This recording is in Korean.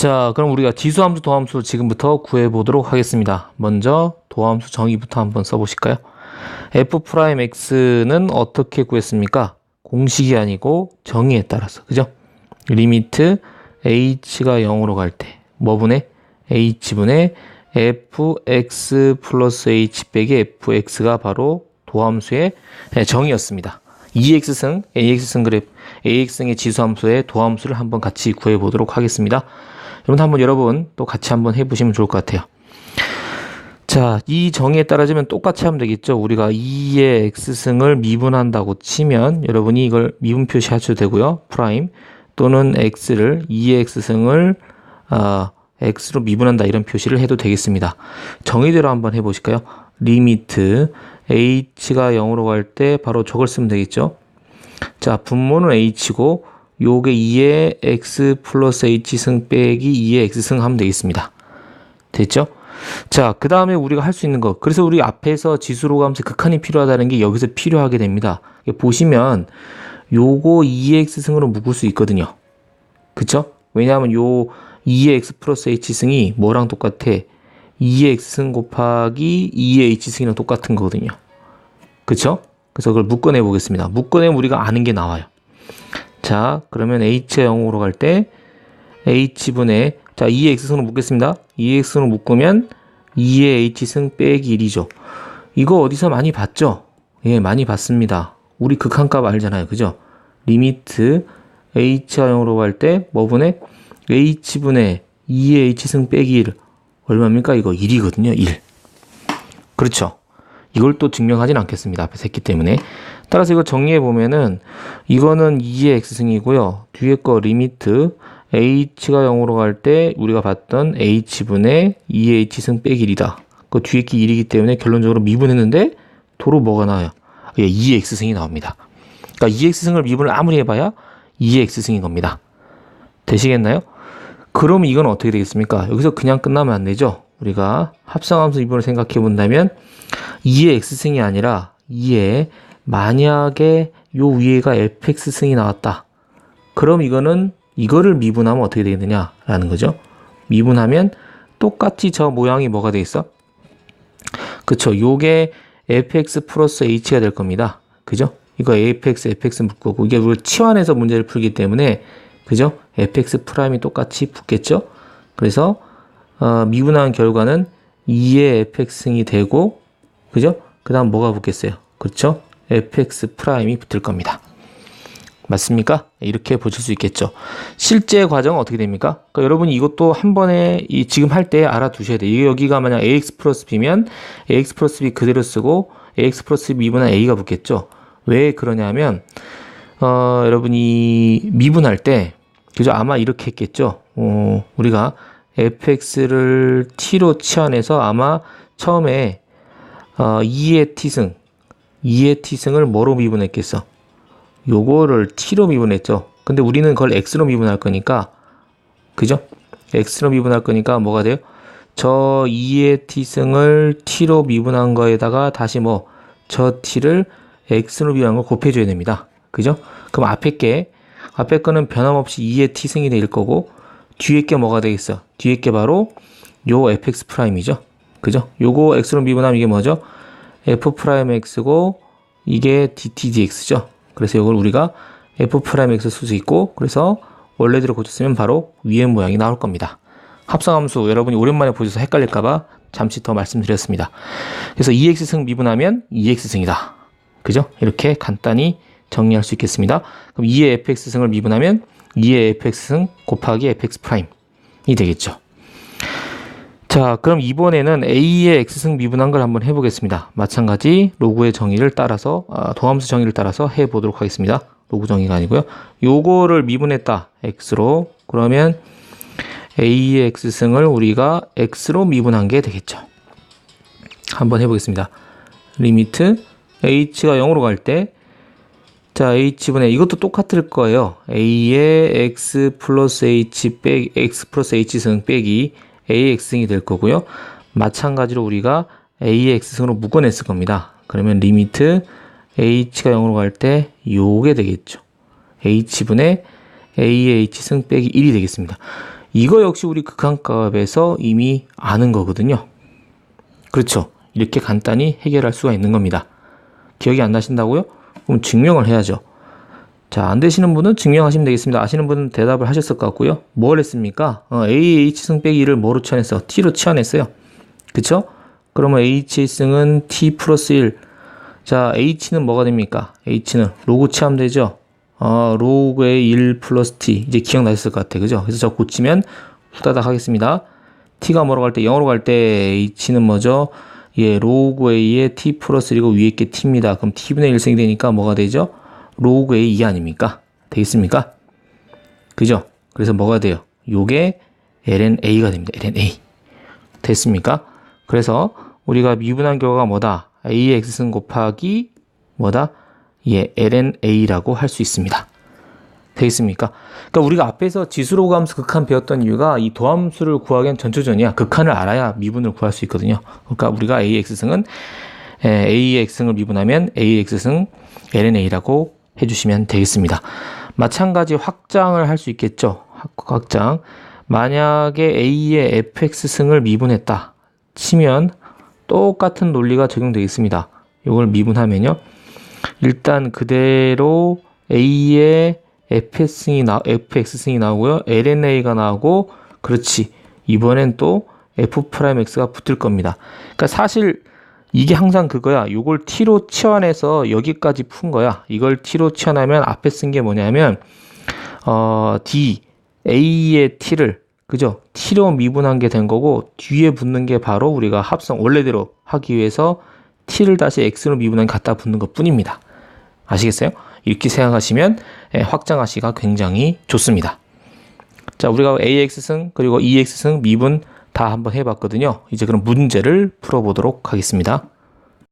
자, 그럼 우리가 지수함수, 도함수 지금부터 구해보도록 하겠습니다. 먼저 도함수 정의부터 한번 써보실까요? f'x는 어떻게 구했습니까? 공식이 아니고 정의에 따라서, 그죠? 리미트 h가 0으로 갈 때, 뭐분의? h분의 fx 플러스 h 빼기 fx가 바로 도함수의 정의였습니다. EX승, AX승 그래프, AX승의 지수함수의 도함수를 한번 같이 구해보도록 하겠습니다. 여러분 한번 여러분 또 같이 한번 해보시면 좋을 것 같아요. 자, 이 정의에 따라지면 똑같이 하면 되겠죠. 우리가 2의 x승을 미분한다고 치면 여러분이 이걸 미분 표시하셔도 되고요. 프라임 또는 x를 2의 x승을 어, x로 미분한다 이런 표시를 해도 되겠습니다. 정의대로 한번 해보실까요? 리미트 h가 0으로 갈 때 바로 저걸 쓰면 되겠죠. 자, 분모는 h고 요게 2의 x 플러스 h승 빼기 2의 x승 하면 되겠습니다. 됐죠? 자, 그 다음에 우리가 할 수 있는 거. 그래서 우리 앞에서 지수로 가면서 극한이 필요하다는 게 여기서 필요하게 됩니다. 보시면 요거 2x승으로 묶을 수 있거든요. 그쵸? 왜냐하면 요 2x 플러스 h승이 뭐랑 똑같아? 2x승 곱하기 2의 h승이랑 똑같은 거거든요. 그쵸? 그래서 그걸 묶어내 보겠습니다. 묶어내면 우리가 아는 게 나와요. 자, 그러면 h가 0으로 갈 때 h분의 자, 2의 x승으로 묶겠습니다. 2의 x승으로 묶으면 2의 h승 빼기 1이죠. 이거 어디서 많이 봤죠? 예, 많이 봤습니다. 우리 극한값 알잖아요. 그죠? 리미트 h가 0으로 갈 때 뭐분의 h분의 2의 h승 빼기 1 얼마입니까? 이거 1이거든요. 1. 그렇죠. 이걸 또 증명하진 않겠습니다. 앞에서 했기 때문에. 따라서 이거 정리해 보면은 이거는 2의 x승이고요. 뒤에 거 리미트 h가 0으로 갈 때 우리가 봤던 h분의 2의 h승 빼기 1이다. 그 뒤에 게 1이기 때문에 결론적으로 미분했는데 도로 뭐가 나와요? 예, 2의 x승이 나옵니다. 그러니까 2의 x승을 미분을 아무리 해봐야 2의 x승인 겁니다. 되시겠나요? 그럼 이건 어떻게 되겠습니까? 여기서 그냥 끝나면 안 되죠. 우리가 합성함수 미분을 생각해 본다면 2의 x승이 아니라 2의 만약에 요 위에가 fx승이 나왔다. 그럼 이거는 이거를 미분하면 어떻게 되겠느냐라는 거죠. 미분하면 똑같이 저 모양이 뭐가 돼 있어? 그쵸. 요게 fx 플러스 h가 될 겁니다. 그죠? 이거 fx, fx 묶고 이게 우리 치환해서 문제를 풀기 때문에 그죠? fx 프라임이 똑같이 붙겠죠? 그래서 어, 미분한 결과는 2의 fx승이 되고 그죠? 그 다음 뭐가 붙겠어요? 그렇죠? fx 프라임이 붙을 겁니다. 맞습니까? 이렇게 보실 수 있겠죠. 실제 과정은 어떻게 됩니까? 그러니까 여러분이 이것도 한 번에 이 지금 할 때 알아두셔야 돼요. 여기가 만약 ax 플러스 b면 ax 플러스 b 그대로 쓰고 ax 플러스 b분은 a가 붙겠죠. 왜 그러냐면 어, 여러분이 미분할 때 그죠? 아마 이렇게 했겠죠. 어, 우리가 fx를 t로 치환해서 아마 처음에 어, 2의 t승 2의 t승을 뭐로 미분했겠어? 요거를 t로 미분했죠. 근데 우리는 그걸 x로 미분할 거니까 그죠? x로 미분할 거니까 뭐가 돼요? 저 2의 t승을 t로 미분한 거에다가 다시 뭐 저 t를 x로 미분한 걸 곱해줘야 됩니다. 그죠? 그럼 앞에 게 앞에 거는 변함없이 2의 t승이 될 거고 뒤에 게 뭐가 되겠어? 뒤에 게 바로 요 fx 프라임이죠. 그죠? 요거 x로 미분하면 이게 뭐죠? f 프라임 x고 이게 dt dx죠. 그래서 이걸 우리가 f 프라임 x 쓸수 있고 그래서 원래대로 고쳤으면 바로 위의 모양이 나올 겁니다. 합성함수 여러분이 오랜만에 보셔서 헷갈릴까봐 잠시 더 말씀드렸습니다. 그래서 2x승 미분하면 2x승이다. 그죠? 이렇게 간단히 정리할 수 있겠습니다. 그럼 2의 fx승을 미분하면 2의 fx승 곱하기 fx 프라임이 되겠죠. 자, 그럼 이번에는 a의 x승 미분한 걸 한번 해보겠습니다. 마찬가지 로그의 정의를 따라서 아, 도함수 정의를 따라서 해보도록 하겠습니다. 로그 정의가 아니고요. 요거를 미분했다. x로 그러면 a의 x승을 우리가 x로 미분한 게 되겠죠. 한번 해보겠습니다. 리미트 h가 0으로 갈 때 자, h분의 이것도 똑같을 거예요. a의 x 플러스 h 빼기 x 플러스 h승 빼기 AX승이 될 거고요. 마찬가지로 우리가 AX승으로 묶어냈을 겁니다. 그러면 리미트 H가 0으로 갈 때 요게 되겠죠. H분의 AH승 빼기 1이 되겠습니다. 이거 역시 우리 극한값에서 이미 아는 거거든요. 그렇죠. 이렇게 간단히 해결할 수가 있는 겁니다. 기억이 안 나신다고요? 그럼 증명을 해야죠. 자, 안 되시는 분은 증명하시면 되겠습니다. 아시는 분은 대답을 하셨을 것 같고요. 뭘 했습니까? 어, AH승 빼기 2를 뭐로 치환했어? T로 치환했어요. 그쵸? 그러면 H승은 T 플러스 1. 자, H는 뭐가 됩니까? H는 로그 치하면 되죠? 어, 로그의 1 플러스 T. 이제 기억나셨을 것 같아. 그죠? 그래서 저 고치면 후다닥 하겠습니다. T가 뭐로 갈 때, 0으로 갈 때 H는 뭐죠? 예, 로그 A의 T 플러스 1이고 위에 게 T입니다. 그럼 T분의 1승이 되니까 뭐가 되죠? 로그 A 2 아닙니까? 되겠습니까? 그죠? 그래서 뭐가 돼요? 요게 lnA가 됩니다. lnA. 됐습니까? 그래서 우리가 미분한 결과가 뭐다? AX승 곱하기 뭐다? 예, lnA라고 할 수 있습니다. 되겠습니까? 그러니까 우리가 앞에서 지수로 감수 극한 배웠던 이유가 이 도함수를 구하기엔 전초전이야. 극한을 알아야 미분을 구할 수 있거든요. 그러니까 우리가 AX승은 AX승을 미분하면 AX승 lnA라고 해주시면 되겠습니다. 마찬가지 확장을 할 수 있겠죠. 확장. 만약에 A의 fx승을 미분했다 치면 똑같은 논리가 적용되겠습니다. 이걸 미분하면요. 일단 그대로 A의 fx승이 나 fx승이 나오고요. lna가 나오고 그렇지. 이번엔 또 f'x가 붙을 겁니다. 그러니까 사실 이게 항상 그거야. 이걸 t로 치환해서 여기까지 푼 거야. 이걸 t로 치환하면 앞에 쓴 게 뭐냐면 어, d a의 t를 그죠? t로 미분한 게 된 거고 뒤에 붙는 게 바로 우리가 합성 원래대로 하기 위해서 t를 다시 x로 미분한 갖다 붙는 것 뿐입니다. 아시겠어요? 이렇게 생각하시면 예, 확장하시가 굉장히 좋습니다. 자, 우리가 AX승 그리고 EX승 미분 다 한번 해봤거든요. 이제 그럼 문제를 풀어보도록 하겠습니다.